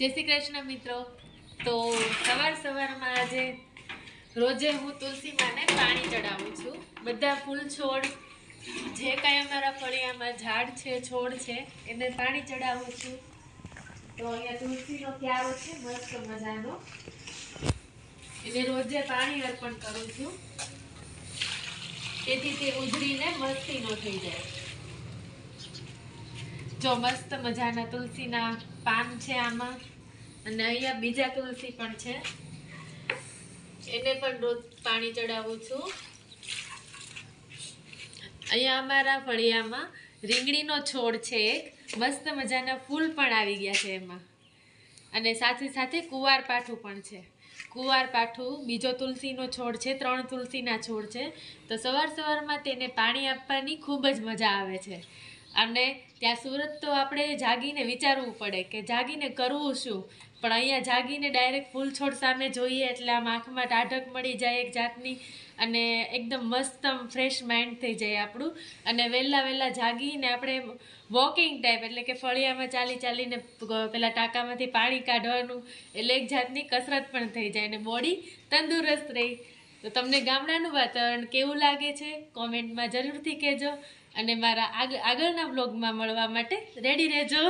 જય શ્રી કૃષ્ણ મિત્રો. તો સવાર સવારમાં આજે રોજે હું તુલસી માને પાણી ચડાવું છું. બધા ફૂલ છોડ, જે કાંઈ અમારા ફળિયામાં ઝાડ છે, છોડ છે, એને પાણી ચડાવું છું. તો અહીંયા તુલસીનો ક્યારો છે, મસ્ત મજાનો. એને રોજે પાણી અર્પણ કરું છું. તેથી તે ઉજળીને મસ્તીનો થઈ જાય. જો મસ્ત મજાના તુલસીના પાન છે આમાં. અને અહીંયા બીજા તુલસી પણ છે. એને પણ રોજ પાણી ચડાવું છું. અહીંયા અમારા ફળિયામાં રીંગણીનો છોડ છે એક. મસ્ત મજાના ફૂલ પણ આવી ગયા છે એમાં. અને સાથે સાથે કુવાર પાઠું પણ છે. કુવાર પાઠું બીજો તુલસીનો છોડ છે, ત્રણ તુલસીના છોડ છે. તો સવાર સવારમાં તેને પાણી આપવાની ખૂબ જ મજા આવે છે. અને ત્યાં સુરત તો આપણે જાગીને વિચારવું પડે કે જાગીને કરવું શું? પણ અહીંયા જાગીને ડાયરેક્ટ ફૂલ છોડ સામે જોઈએ એટલે આમ આંખમાં ટાઢક મળી જાય એક જાતની અને એકદમ મસ્ત ફ્રેશ માઇન્ડ થઈ જાય આપણું. અને વહેલા વહેલા જાગીને આપણે વોકિંગ ટાઈપ એટલે કે ફળિયામાં ચાલી ચાલીને પેલા ટાંકામાંથી પાણી કાઢવાનું એટલે એક જાતની કસરત પણ થઈ જાય અને બોડી તંદુરસ્ત રહી. તો તમને ગામડાનું વાતાવરણ કેવું લાગે છે? કોમેન્ટમાં જરૂરથી કહેજો અને મારા આગ આગળના બ્લોગમાં મળવા માટે રેડી રહેજો.